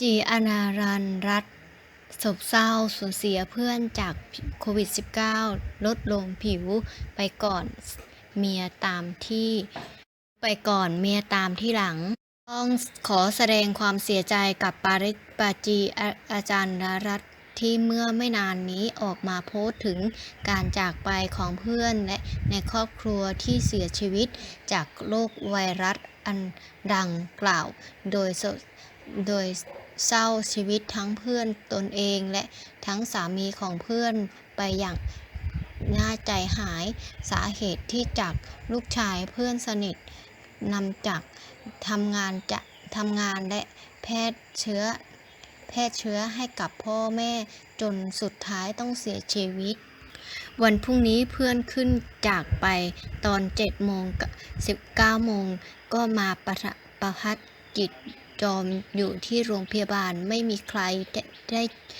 จีอนารันรัตโศกเศร้าสูญเสียเพื่อนจากโควิด -19 ลดลงผิวไปก่อนเมียตามที่ไปก่อนเมียตามที่หลัง ต้องขอแสดงความเสียใจกับปาริปาจีอาอาจารย์รัตที่เมื่อไม่นานนี้ออกมาโพสต์ถึงการจากไปของเพื่อนและในครอบครัวที่เสียชีวิตจากโรคไวรัสอันดังกล่าว โดยโดย เศร้าชีวิตทั้งเพื่อนตนเองและทั้งสามีของเพื่อนไปอย่างน่าใจหายสาเหตุที่จากลูกชายเพื่อนสนิทนำจากทำงานจะทำงานและแพทย์เชื้อแพทย์เชื้อให้กับพ่อแม่จนสุดท้ายต้องเสียชีวิต วันพรุ่งนี้เพื่อนขึ้นจากไปตอน7โมงกับ19โมงก็มาประทะประพัดจิต จอมอยู่ที่โรงพยาบาลไม่มีใครได้ไ